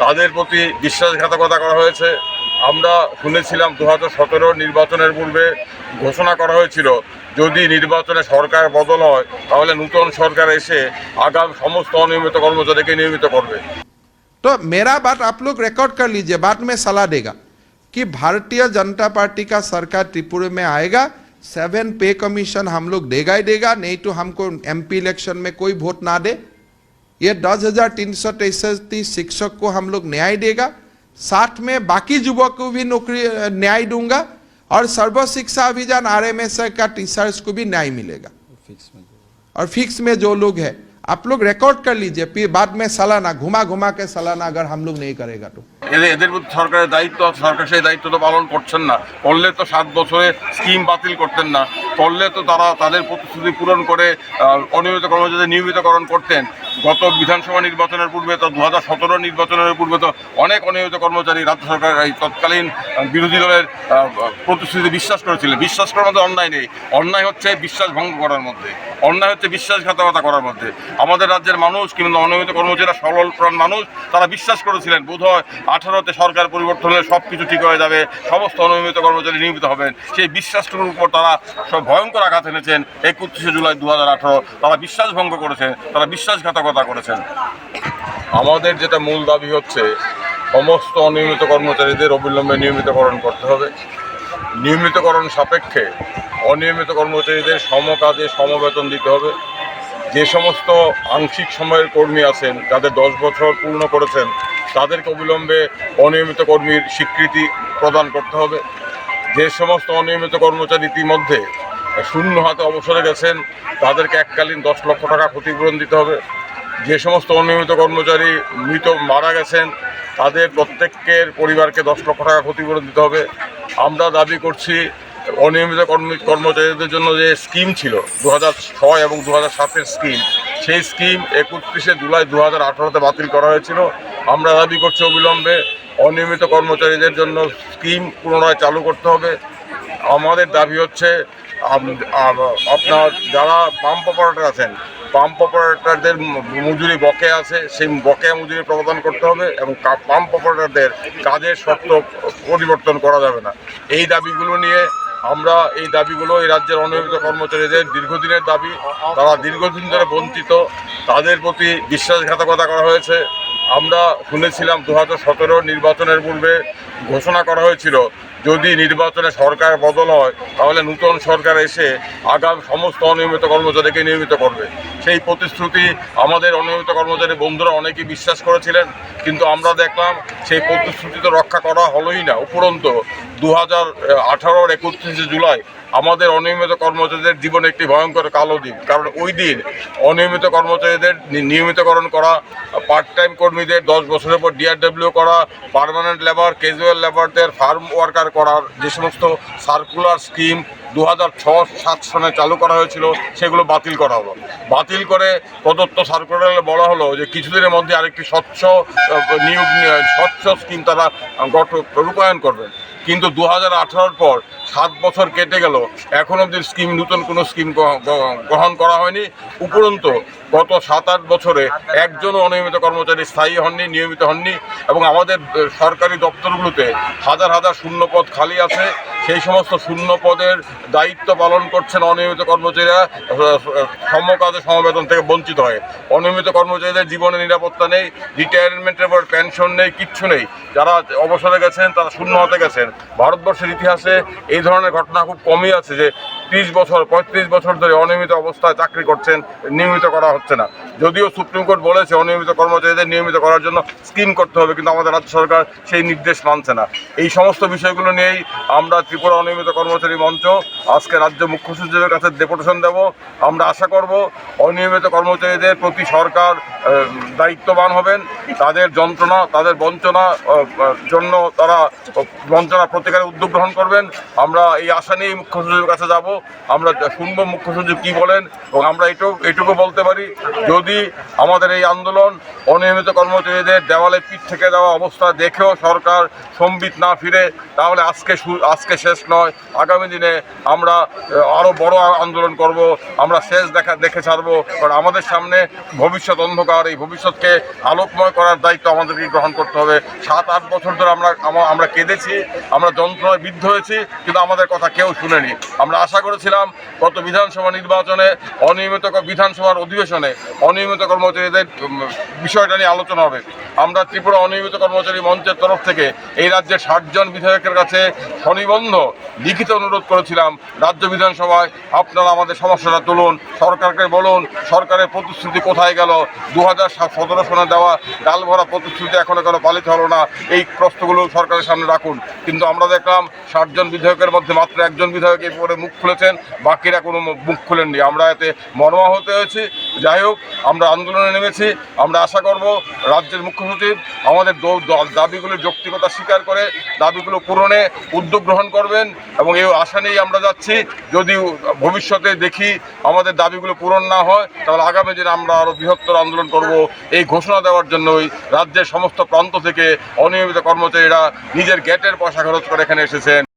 তাদের প্রতি বিশ্বাসঘাতকতা করা হয়েছে আমরা শুনেছিলাম দু হাজার সতেরো নির্বাচনের পূর্বে ঘোষণা করা হয়েছিল যদি নির্বাচনে সরকার বদল হয় তাহলে নূতন সরকার এসে আগাম সমস্ত অনিয়মিত কর্মচারীকে নিয়মিত করবে तो मेरा बात आप लोग रिकॉर्ड कर लीजिए बाद में सलाह देगा कि भारतीय जनता पार्टी का सरकार त्रिपुरा में आएगा सेवन पे कमीशन हम लोग देगा ही देगा नहीं तो हमको एमपी इलेक्शन में कोई वोट ना दे ये दस हजार तीन सौ तैतीस शिक्षक को हम लोग न्याय देगा साथ में बाकी युवक को भी नौकरी अ, न्याय दूंगा और सर्व शिक्षा अभियान आर का टीचर्स को भी न्याय मिलेगा और फिक्स में जो लोग हैं आप लोग रिकॉर्ड कर लीजिए फिर बाद में सालाना घुमा घुमा के सालाना अगर हम लोग नहीं करेगा तो এদের এদের প্রতি সরকারের দায়িত্ব আছে, সরকার সেই দায়িত্ব তো পালন করছেন না করলে তো সাত বছরে স্কিম বাতিল করতেন না করলে তো তারা তাদের প্রতিশ্রুতি পূরণ করে আহ, অনিয়মিত কর্মচারীদের নিয়মিতকরণ করতেন গত বিধানসভা নির্বাচনের পূর্বে তো দু হাজার সতেরো নির্বাচনের পূর্বে তো অনেক অনিয়মিত কর্মচারী রাজ্য সরকার এই তৎকালীন বিরোধী দলের প্রতিশ্রুতি বিশ্বাস করেছিলেন। বিশ্বাস করার মধ্যে অন্যায় নেই। অন্যায় হচ্ছে বিশ্বাস ভঙ্গ করার মধ্যে। অন্যায় হচ্ছে বিশ্বাসঘাতকতা করার মধ্যে। আমাদের রাজ্যের মানুষ কিংবা অনিয়মিত কর্মচারীরা সরল প্রাণ মানুষ, তারা বিশ্বাস করেছিলেন, বোধ হয় আঠারোতে সরকার পরিবর্তন হলে সব কিছু ঠিক হয়ে যাবে, সমস্ত অনিয়মিত কর্মচারী নিয়মিত হবেন। সেই বিশ্বাসটুকুর উপর তারা সব ভয়ঙ্কর আঘাত এনেছেন। একত্রিশে জুলাই দু হাজার আঠারো, তারা বিশ্বাস ভঙ্গ করেছেন, তারা বিশ্বাসঘাতকতা করেছেন। আমাদের যেটা মূল দাবি হচ্ছে, সমস্ত অনিয়মিত কর্মচারীদের অবিলম্বে নিয়মিতকরণ করতে হবে। নিয়মিতকরণ সাপেক্ষে অনিয়মিত কর্মচারীদের সমকাজে সমবেতন দিতে হবে। যে সমস্ত আংশিক সময়ের কর্মী আছেন, যাদের দশ বছর পূর্ণ করেছেন, তাদেরকে অবিলম্বে অনিয়মিত কর্মীর স্বীকৃতি প্রদান করতে হবে। যে সমস্ত অনিয়মিত কর্মচারী ইতিমধ্যে শূন্য হাতে অবসরে গেছেন, তাদেরকে এককালীন দশ লক্ষ টাকা ক্ষতিপূরণ দিতে হবে। যে সমস্ত অনিয়মিত কর্মচারী মৃত, মারা গেছেন, তাদের প্রত্যেকের পরিবারকে দশ লক্ষ টাকা ক্ষতিপূরণ দিতে হবে। আমরা দাবি করছি অনিয়মিত কর্মী, কর্মচারীদের জন্য যে স্কিম ছিল দু ছয় এবং দু সাতের স্কিম, সেই স্কিম একত্রিশে জুলাই দু হাজার আঠারোতে বাতিল করা হয়েছিল। আমরা দাবি করছি অবিলম্বে অনিয়মিত কর্মচারীদের জন্য স্কিম পুনরায় চালু করতে হবে। আমাদের দাবি হচ্ছে আপনার যারা পাম্প অপারেটর আছেন পাম্প অপারেটরদের মজুরি বকেয়া আছে, সেই বকেয়া মজুরি প্রদান করতে হবে এবং পাম্প অপারেটরদের কাজের শর্ত পরিবর্তন করা যাবে না। এই দাবিগুলো নিয়ে আমরা এই দাবিগুলো এই রাজ্যের অনিয়মিত কর্মচারীদের দীর্ঘদিনের দাবি, তারা দীর্ঘদিন ধরে বঞ্চিত, তাদের প্রতি বিশ্বাসঘাতকতা করা হয়েছে। আমরা শুনেছিলাম দু হাজার সতেরো নির্বাচনের পূর্বে ঘোষণা করা হয়েছিল যদি নির্বাচনে সরকার বদল হয়, তাহলে নূতন সরকার এসে আগাম সমস্ত অনিয়মিত কর্মচারীকে নিয়মিত করবে। সেই প্রতিশ্রুতি আমাদের অনিয়মিত কর্মচারী বন্ধুরা অনেকেই বিশ্বাস করেছিলেন, কিন্তু আমরা দেখলাম সেই প্রতিশ্রুতি তো রক্ষা করা হলোই না। উপরন্ত দু হাজার আঠারোর একত্রিশে জুলাই আমাদের অনিয়মিত কর্মচারীদের জীবনে একটি ভয়ঙ্কর কালো দিন। কারণ ওই দিন অনিয়মিত কর্মচারীদের নিয়মিতকরণ করা পার্ট টাইম কর্মীদের দশ বছরের পর ডিআরডব্লিউ করা পার্মানেন্ট লেবার ক্যাজুয়াল লেবারদের ফার্ম ওয়ার্কার করার যে সমস্ত সার্কুলার স্কিম দু হাজার ছ সাত সনে চালু করা হয়েছিল, সেগুলো বাতিল করা হলো। বাতিল করে প্রদত্ত সার্কুলারে বলা হলো যে কিছুদিনের মধ্যে আরেকটি স্বচ্ছ নিয়োগ নিয়ে- স্বচ্ছ স্কিম তারা রূপায়ণ করবেন। কিন্তু দু হাজার পর সাত বছর কেটে গেল। এখন অবধি স্কিম, নতুন কোনো স্কিম গ্রহ- গ্রহ- গ্রহণ করা হয়নি। উপরন্ত গত সাত আট বছরে একজনও অনিয়মিত কর্মচারী স্থায়ী হননি, নিয়মিত হননি এবং আমাদের সরকারি দপ্তরগুলোতে হাজার হাজার শূন্য পদ খালি আছে। সেই সমস্ত শূন্য পদের দায়িত্ব পালন করছেন অনিয়মিত কর্মচারীরা সমকাজে সমবেতন থেকে বঞ্চিত হয়। অনিয়মিত কর্মচারীদের জীবনে নিরাপত্তা নেই রিটায়ারমেন্টের পর পেনশন নেই, কিচ্ছু নেই। যারা অবসরে গেছেন, তারা শূন্য হতে গেছেন। ভারতবর্ষের ইতিহাসে এই ধরনের ঘটনা খুব কমই আছে যে ত্রিশ বছর, পঁয়ত্রিশ বছর ধরে অনিয়মিত অবস্থায় চাকরি করছেন, নিয়মিত করা হচ্ছে না। যদিও সুপ্রিম কোর্ট বলেছে অনিয়মিত কর্মচারীদের নিয়মিত করার জন্য স্কিম করতে হবে, কিন্তু আমাদের রাজ্য সরকার সেই নির্দেশ মানছে না। এই সমস্ত বিষয়গুলো নিয়েই আমরা ত্রিপুরা অনিয়মিত কর্মচারী মঞ্চ আজকে রাজ্য মুখ্য সচিবের কাছে ডেপুটেশন দেব। আমরা আশা করব অনিয়মিত কর্মচারীদের প্রতি সরকার দায়িত্ববান হবেন। তাদের যন্ত্রণা, তাদের বঞ্চনা জন্য তারা বঞ্চনা প্রতিকারের উদ্যোগ গ্রহণ করবেন। আমরা এই আশা নিয়েই মুখ্য সচিবের কাছে যাব। আমরা শুনব মুখ্য সচিব কী বলেন এবং আমরা এটুকু এটুকু বলতে পারি, যদি আমাদের এই আন্দোলন অনিয়মিত কর্মচারীদের দেওয়ালে পিঠ থেকে দেওয়া অবস্থা দেখেও সরকার সম্বিত না ফিরে, তাহলে আজকে আজকে শেষ নয়। আগামী দিনে আমরা আরও বড় আন্দোলন করব, আমরা শেষ দেখা, দেখে ছাড়বো। কারণ আমাদের সামনে ভবিষ্যৎ অন্ধকার, এই ভবিষ্যৎকে আলোকময় করার দায়িত্ব আমাদেরকে গ্রহণ করতে হবে। সাত, আট বছর ধরে আমরা আমরা কেঁদেছি, আমরা যন্ত্রণায় বিদ্ধ হয়েছি, কিন্তু আমাদের কথা কেউ শুনেনি। আমরা আশা করেছিলাম গত বিধানসভা নির্বাচনে অনিয়মিত বিধানসভার অধিবেশনে অনিয়মিত কর্মচারীদের বিষয়টা নিয়ে আলোচনা হবে। আমরা ত্রিপুরা অনিয়মিত কর্মচারী মঞ্চের তরফ থেকে এই রাজ্যের ষাটজন বিধায়কের কাছে স্বনিবন্ধ লিখিত অনুরোধ করেছিলাম। রাজ্য বিধানসভায় আপনারা আমাদের সমস্যাটা তুলুন, সরকারকে বলুন, সরকারের প্রতিশ্রুতি কোথায় গেল? দু হাজার সতেরো সনে দেওয়া ডাল ভরা প্রতিশ্রুতি এখনও কেন পালিত হলো না। এই প্রশ্নগুলো সরকারের সামনে রাখুন। কিন্তু আমরা দেখলাম ষাটজন বিধায়কের মধ্যে মাত্র একজন বিধায়ক এই পরে মুখ খুলেছেন বাকিরা কোনো মুখ খুলেননি। আমরা এতে মর্মাহত হয়েছি। যাই হোক, আমরা আন্দোলনে নেমেছি। আমরা আশা করব রাজ্যের মুখ্য সচিব আমাদের দাবিগুলোর যৌক্তিকতা স্বীকার করে, দাবিগুলো পূরণে উদ্যোগ গ্রহণ করবেন এবং এই আশা নিয়েই আমরা যাচ্ছি। যদি ভবিষ্যতে দেখি আমাদের দাবিগুলো পূরণ না হয়, তাহলে আগামী দিনে আমরা আরও বৃহত্তর আন্দোলন করব। এই ঘোষণা দেওয়ার জন্যই রাজ্যের সমস্ত প্রান্ত থেকে অনিয়মিত কর্মচারীরা নিজের গেটের পয়সা খরচ করে এখানে এসেছেন।